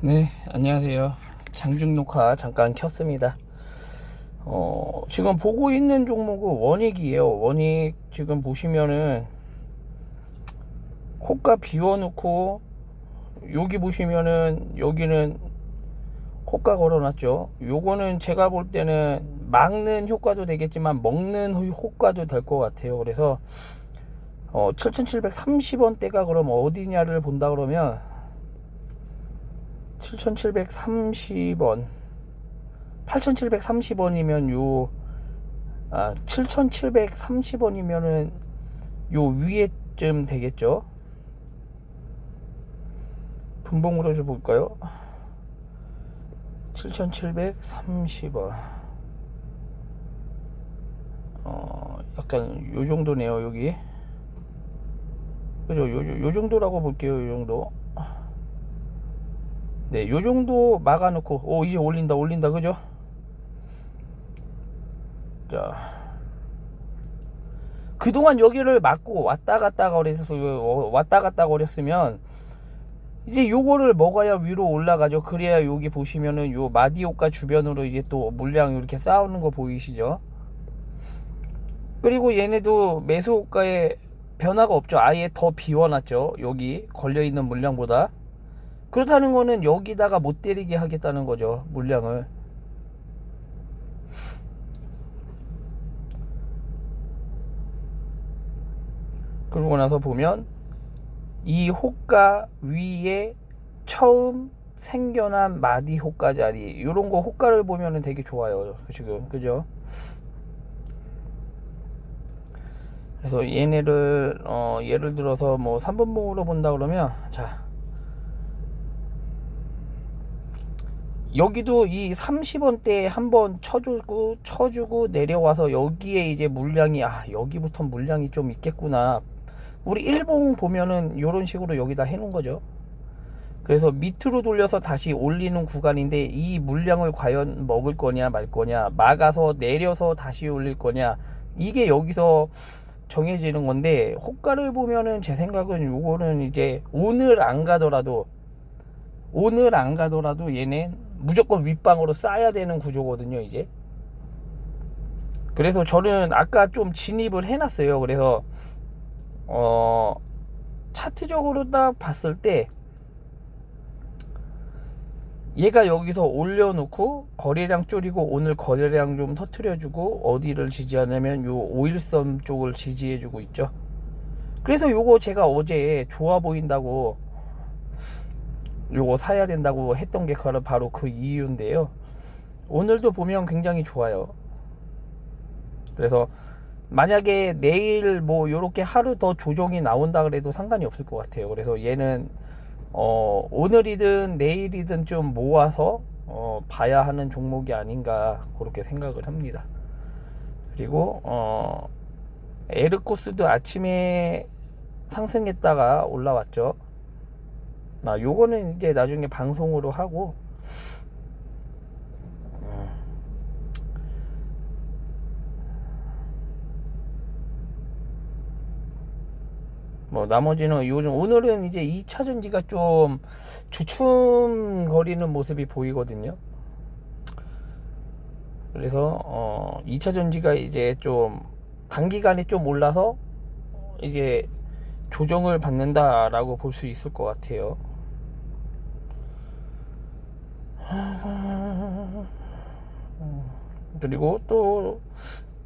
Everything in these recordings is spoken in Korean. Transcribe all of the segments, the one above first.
네, 안녕하세요. 장중 녹화 잠깐 켰습니다. 어, 지금 보고 있는 종목은 원익이에요. 원익 지금 보시면은 호가 비워놓고 여기 보시면은 여기는 호가 걸어놨죠. 요거는 제가 볼 때는 막는 효과도 되겠지만 먹는 효과도 될 것 같아요. 그래서 어, 7,730원대가 그럼 어디냐를 본다 그러면 7,730원. 8,730원이면 요 아, 7,730원이면은 요 위에쯤 되겠죠? 분봉으로 좀 볼까요? 7,730원. 어 약간 요 정도네요 여기. 그죠? 요, 요 정도라고 볼게요 요 정도 네, 요 정도 막아놓고, 오, 이제 올린다, 올린다, 그죠? 자. 그동안 여기를 막고 왔다 갔다 거렸어, 왔다 갔다 거렸으면, 이제 요거를 먹어야 위로 올라가죠. 그래야 여기 보시면은 요 마디오가 주변으로 이제 또 물량 이렇게 쌓아오는 거 보이시죠? 그리고 얘네도 매수호가에 변화가 없죠. 아예 더 비워놨죠. 여기 걸려있는 물량보다. 그렇다는 거는 여기다가 못 때리게 하겠다는 거죠 물량을. 그러고 나서 보면 이 호가 위에 처음 생겨난 마디 호가 자리 이런 거 호가를 보면은 되게 좋아요 지금. 그죠? 그래서 얘네를 어 예를 들어서 뭐 3분봉으로 본다 그러면 자 여기도 이 30원대에 한번 쳐주고 쳐주고 내려와서 여기에 이제 물량이 아 여기부터 물량이 좀 있겠구나. 우리 일봉 보면은 이런 식으로 여기다 해놓은 거죠. 그래서 밑으로 돌려서 다시 올리는 구간인데 이 물량을 과연 먹을 거냐 말 거냐 막아서 내려서 다시 올릴 거냐 이게 여기서 정해지는 건데 호가를 보면은 제 생각은 요거는 이제 오늘 안 가더라도 오늘 안 가더라도 얘는 무조건 윗방으로 쌓아야 되는 구조거든요 이제. 그래서 저는 아까 좀 진입을 해놨어요. 그래서 어 차트적으로 딱 봤을 때 얘가 여기서 올려놓고 거래량 줄이고 오늘 거래량 좀 터트려주고 어디를 지지하냐면 요 5일선 쪽을 지지해주고 있죠. 그래서 요거 제가 어제 좋아 보인다고 요거 사야 된다고 했던 게 바로 그 이유인데요. 오늘도 보면 굉장히 좋아요. 그래서 만약에 내일 뭐 요렇게 하루 더 조정이 나온다 그래도 상관이 없을 것 같아요. 그래서 얘는 어 오늘이든 내일이든 좀 모아서 어 봐야 하는 종목이 아닌가 그렇게 생각을 합니다. 그리고 어 에르코스도 아침에 상승했다가 올라왔죠. 아, 요거는 이제 나중에 방송으로 하고 뭐 나머지는 요즘 오늘은 이제 2차 전지가 좀 주춤거리는 모습이 보이거든요. 그래서 어 2차 전지가 이제 좀 단기간에 좀 올라서 이제 조정을 받는다라고 볼 수 있을 것 같아요. 그리고 또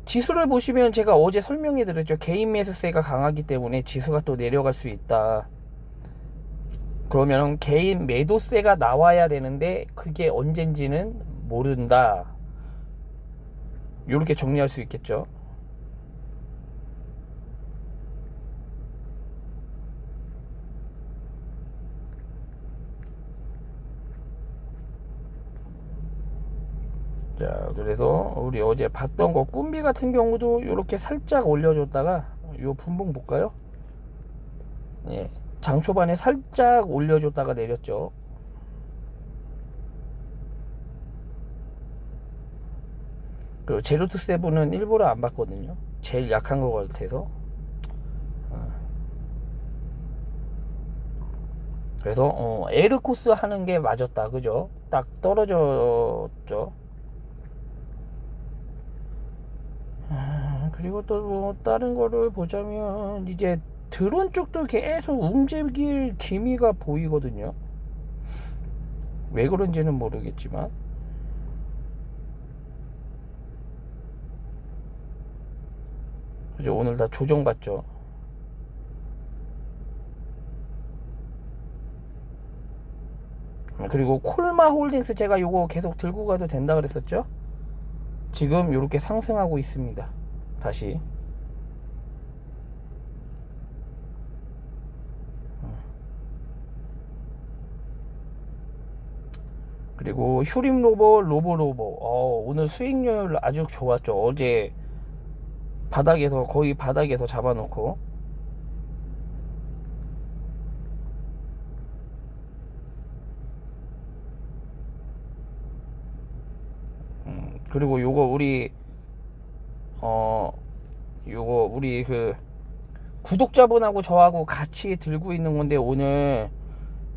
지수를 보시면 제가 어제 설명해 드렸죠. 개인 매수세가 강하기 때문에 지수가 또 내려갈 수 있다. 그러면 개인 매도세가 나와야 되는데 그게 언젠지는 모른다. 이렇게 정리할 수 있겠죠. 자 그래서 우리 어제 봤던 거 꿈비 같은 경우도 이렇게 살짝 올려줬다가 요 분봉 볼까요? 예, 장 초반에 살짝 올려줬다가 내렸죠. 그리고 제로 투 세븐은 일부러 안 봤거든요. 제일 약한 거 같아서. 그래서 어, 에르코스 하는 게 맞았다. 그죠? 딱 떨어졌죠 아, 그리고 또 뭐 다른 거를 보자면 이제 드론 쪽도 계속 움직일 기미가 보이거든요. 왜 그런지는 모르겠지만. 그죠? 오늘 다 조정받죠? 그리고 콜마 홀딩스 제가 요거 계속 들고 가도 된다 그랬었죠? 지금 이렇게 상승하고 있습니다 다시. 그리고 휴림 로버 로보 로보 어, 오늘 수익률 아주 좋았죠. 어제 바닥에서 거의 바닥에서 잡아놓고. 음, 그리고 요거 우리 어 요거 우리 그 구독자분하고 저하고 같이 들고 있는 건데 오늘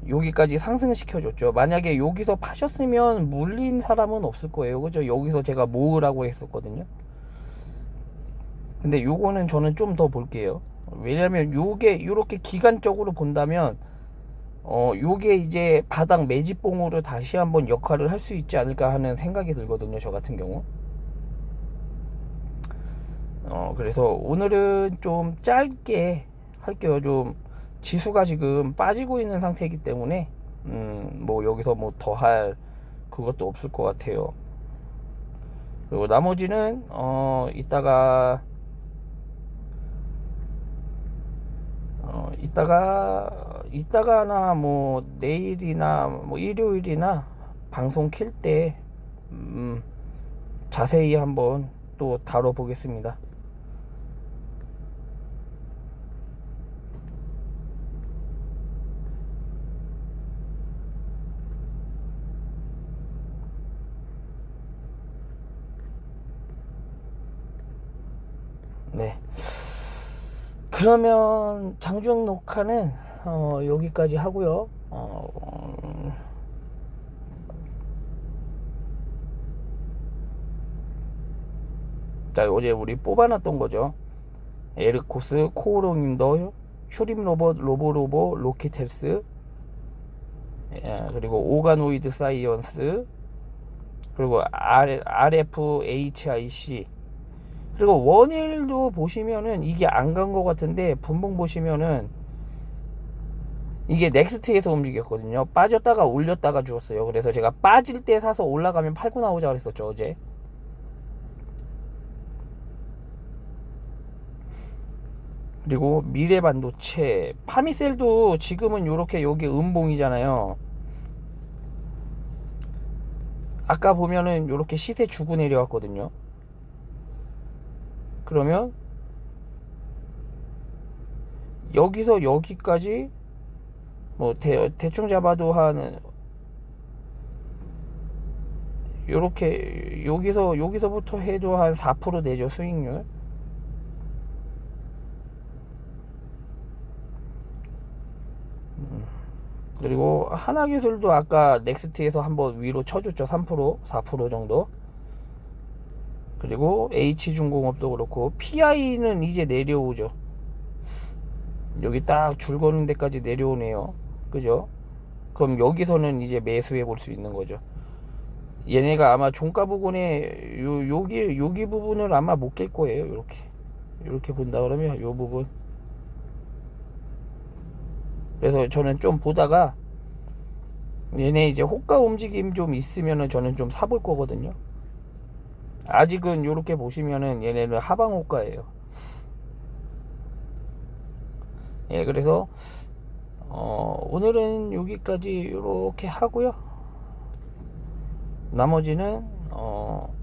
여기까지 상승시켜 줬죠. 만약에 여기서 파셨으면 물린 사람은 없을 거예요. 그죠? 여기서 제가 모으라고 했었거든요. 근데 요거는 저는 좀 더 볼게요. 왜냐면 요게 요렇게 기간적으로 본다면 어 요게 이제 바닥 매집봉으로 다시 한번 역할을 할 수 있지 않을까 하는 생각이 들거든요 저 같은 경우 어 그래서 오늘은 좀 짧게 할게요 좀 지수가 지금 빠지고 있는 상태이기 때문에 음 뭐 여기서 뭐 더 할 그것도 없을 것 같아요 그리고 나머지는 어 이따가 어 이따가 이따가나 뭐 내일이나 뭐 일요일이나 방송 킬때 음 자세히 한번 또 다뤄 보겠습니다. 네. 그러면 장중 녹화는 어, 여기까지 하고요. 어, 음, 자, 어제 우리 뽑아놨던 거죠. 에르코스, 코오롱인더, 슈림 로봇, 로보로보, 로키텔스, 예, 그리고 오가노이드 사이언스, 그리고 RFHIC, 그리고 원일도 보시면은 이게 안 간 것 같은데 분봉 보시면은 이게 넥스트에서 움직였거든요. 빠졌다가 올렸다가 죽었어요. 그래서 제가 빠질 때 사서 올라가면 팔고 나오자 그랬었죠 어제. 그리고 미래 반도체 파미셀도 지금은 이렇게 여기 음봉이잖아요. 아까 보면은 이렇게 시세 주고 내려왔거든요. 그러면 여기서 여기까지 뭐 대, 대충 잡아도 한 요렇게 여기서 여기서부터 해도 한 4% 되죠 수익률 음. 그리고 하나기술도 아까 넥스트에서 한번 위로 쳐줬죠 3% 4% 정도 그리고 H중공업도 그렇고 PI는 이제 내려오죠. 여기 딱 줄 거는 데까지 내려오네요. 그죠? 그럼 여기서는 이제 매수해 볼 수 있는 거죠. 얘네가 아마 종가 부분에 요 여기 여기 부분을 아마 못 깰 거예요 이렇게. 이렇게 본다 그러면 요 부분. 그래서 저는 좀 보다가 얘네 이제 호가 움직임 좀 있으면은 저는 좀 사볼 거거든요 아직은 이렇게 보시면은 얘네는 하방 호가예요. 예, 그래서 어, 오늘은 여기까지 이렇게 하고요. 나머지는 어,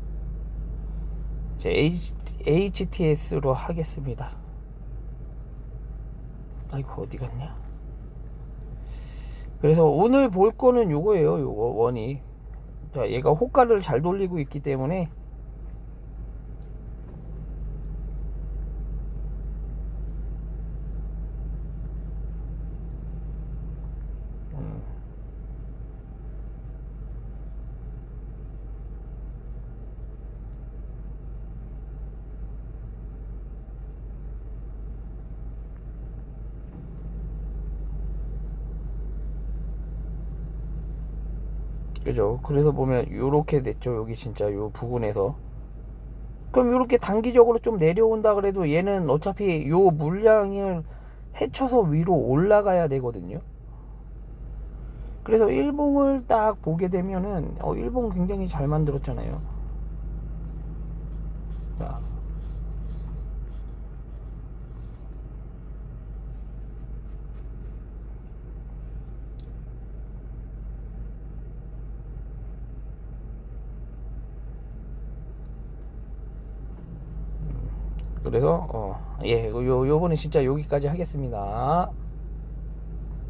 이제 HTS로 하겠습니다. 아이고 어디 갔냐? 그래서 오늘 볼 거는 요거예요. 요거 원이. 자, 얘가 호가를 잘 돌리고 있기 때문에 그죠? 그래서 보면 요렇게 됐죠. 여기 진짜 요 부근에서. 그럼 요렇게 단기적으로 좀 내려온다 그래도 얘는 어차피 요 물량을 헤쳐서 위로 올라가야 되거든요. 그래서 일봉을 딱 보게 되면은 어 일봉 굉장히 잘 만들었잖아요. 자. 그래서 어, 예, 요 요번에 진짜 여기까지 하겠습니다.